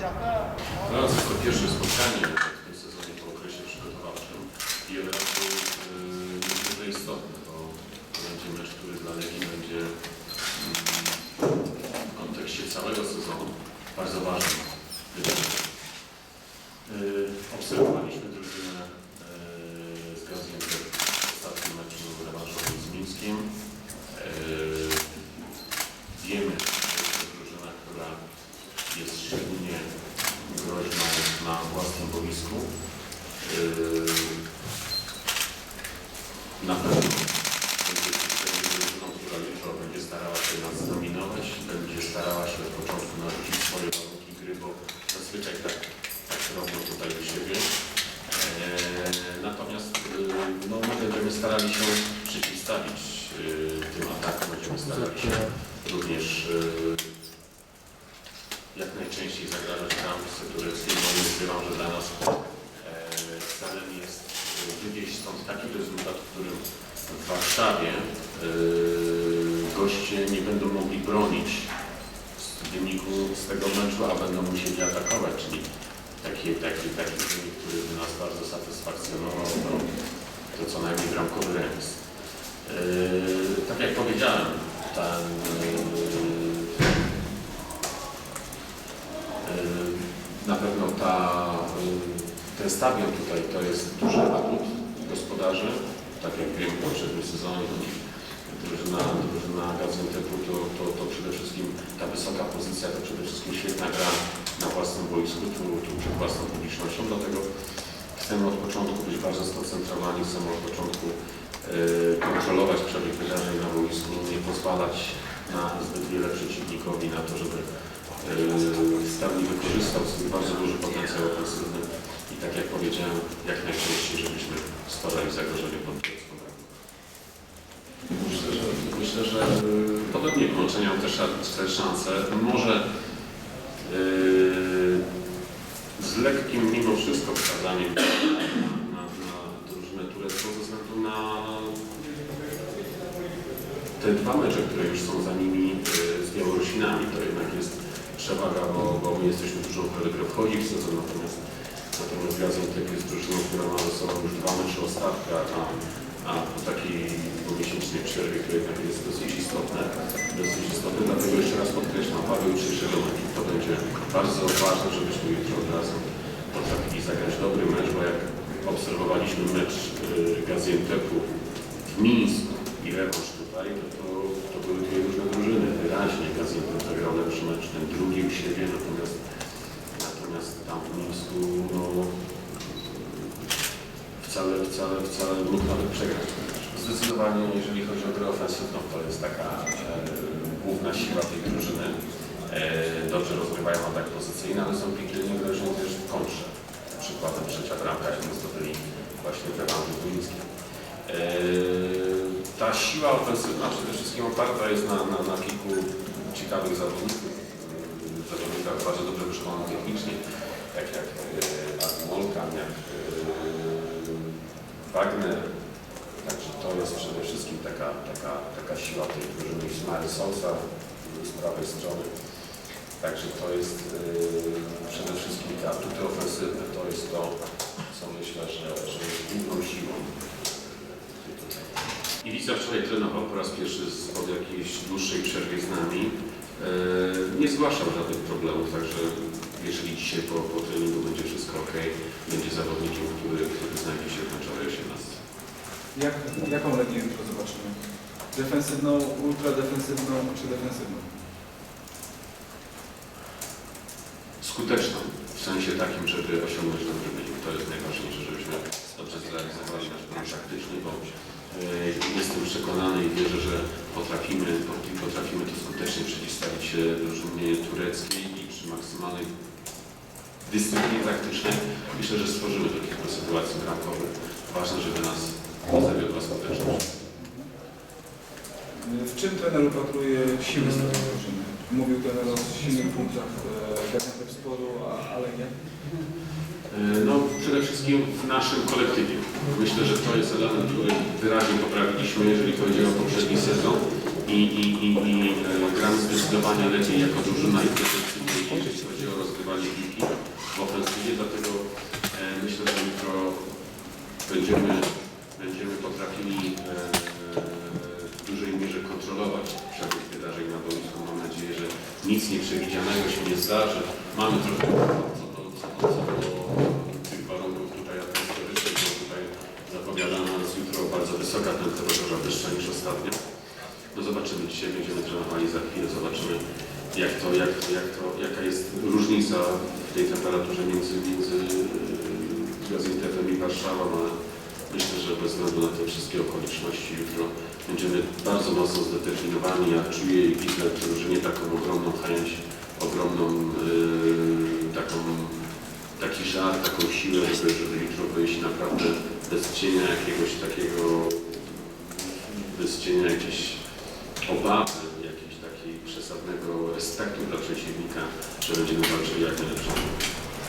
Teraz jest to pierwsze spotkanie w tym sezonie po okresie przygotowawczym i elementy yy, niezwykle istotne, bo to będzie mecz, który dla Legii będzie mm, w kontekście całego sezonu bardzo ważny. Yy, Obserwowaliśmy drużynę yy, z Gaziantep w ostatnim meczu rewanżowym z Mińskiem. Yy, Wiemy, że jest to drużyna, która jest szczególnie groźna na własnym boisku. Yy, Na pewno będzie która będzie starała się nas zdominować, będzie starała się od początku narzucić swoje warunki gry, bo zazwyczaj tak, tak robią tutaj u siebie. Eee, Natomiast yy, no, my będziemy starali się przeciwstawić yy, tym atakom, będziemy starali się również yy, jak najczęściej zagrażać tureckiej, bo nie ukrywam, że dla nas e, celem jest e, wywieźć stąd taki rezultat, w którym w Warszawie e, goście nie będą mogli bronić w wyniku z tego meczu, a będą musieli atakować, czyli taki, taki, taki wynik, który by nas bardzo satysfakcjonował, to, to co najmniej bramkowy remis. E, tak jak powiedziałem, ten Yy, Na pewno ta, yy, ten stadion tutaj to jest duży atut gospodarzy. Tak jak wiem, poprzednim sezonie drużyna, drużyna Gaziantepu to, to, to przede wszystkim ta wysoka pozycja to przede wszystkim świetna gra na własnym boisku, tu, tu przed własną publicznością, dlatego chcemy od początku być bardzo skoncentrowani, chcemy od początku yy, kontrolować przebieg wydarzeń na boisku, nie pozwalać na zbyt wiele przeciwnikowi na to, żeby Yy, Stawni wykorzystał swój bardzo duży potencjał ofensywny i tak jak powiedziałem, jak najczęściej, żebyśmy stwarzali zagrożenie pod bramką. Myślę, że, myślę, że yy, podobnie połączenia też te szanse. Może yy, z lekkim mimo wszystko wskazaniem na, na, na drużynę turecką ze względu na te dwa mecze, które już są za nimi yy, z Białorusinami, to jednak jest przewaga, bo, bo my jesteśmy dużą, która wchodzi w sezon, natomiast, natomiast Gaziantep jest drużyną, która ma ze sobą już dwa mecze ostatka, a, a po takiej dwumiesięcznej przerwie to jednak jest dosyć istotne, dosyć istotne, dlatego jeszcze raz podkreślam, wagę jutrzejszego meczu to będzie bardzo ważne, żebyśmy jutro od razu potrafili zagrać dobry mecz, bo jak obserwowaliśmy mecz y, Gaziantepu w Mińsku i rewanż tutaj, no to, to były dwie różne drużyny. Wyraźnie Gaziantep zagrał lepszy mecz, ten drugi u siebie, natomiast, natomiast tam w Mińsku no, wcale, wcale, mógł nawet przegrać. Zdecydowanie, jeżeli chodzi o grę ofensywną, to jest taka e, główna siła tej drużyny. E, dobrze rozgrywają atak pozycyjny, ale są piekielnie groźni też w kontrze. Przykładem trzecia bramka, jaką zdobyli właśnie w rewanżu. Eee, Ta siła ofensywna przede wszystkim oparta jest na, na, na kilku ciekawych zawodników, eee, zawodnikach bardzo dobrze wyszkolonych technicznie, tak jak e, Adi Molkan, jak e, Wagner. Także to jest przede wszystkim taka, taka, taka siła tej drużyny Ismail z prawej strony. Także to jest e, przede wszystkim te atuty ofensywne, to jest to, co myślę, że, że jest główną siłą Iwica wczoraj trenował po raz pierwszy po jakiejś dłuższej przerwie z nami. E, Nie zgłaszał żadnych problemów, także jeżeli dzisiaj po, po treningu będzie wszystko ok, będzie zawodnikiem, który, który znajdzie się w meczowej 18. Jak, jaką Legię jutro zobaczymy? Defensywną, ultradefensywną czy defensywną? Skuteczną, w sensie takim, żeby osiągnąć dobry wynik. To jest najważniejsze, żebyśmy dobrze zrealizowali nasz plan taktyczny, bo e, jestem przekonany i wierzę, że potrafimy, potrafimy to skutecznie przeciwstawić się drużynie tureckiej i przy maksymalnej dyscyplinie taktycznej myślę, że stworzymy do kilku sytuacji bramkowych. Ważne, żeby nas nie zawiodła skuteczność. W czym trener upatruje siły swojej drużyny? Mówił trener o silnych punktach Gaziantep Sporu, a, a Legia? E, No przede wszystkim w naszym kolektywie. Myślę, że to jest element, który wyraźnie poprawiliśmy, jeżeli chodzi o poprzedni sezon i, i, i, i e, gramy zdecydowanie lepiej jako drużyna i defensywniej, nic nieprzewidzianego się nie zdarzy. Mamy trochę co do, co do, co do tych warunków tutaj atmosferycznych, bo tutaj zapowiadana nas jutro bardzo wysoka temperatura wyższa niż ostatnio. No zobaczymy, dzisiaj będziemy trenowali za chwilę, zobaczymy jak to, jak, jak to, jaka jest różnica w tej temperaturze między, między Gaziantepem i Warszawą, ale myślę, że bez względu na te wszystkie okoliczności jutro będziemy bardzo mocno zdeterminowani. Ja czuję i widzę w drużynie taką ogromną chęć, ogromną yy, taką, taki żar, taką siłę, żeby, żeby jutro wyjść naprawdę bez cienia jakiegoś takiego, bez cienia jakiejś obawy, jakiegoś takiego przesadnego respektu dla przeciwnika, że będziemy walczyli jak najlepszą.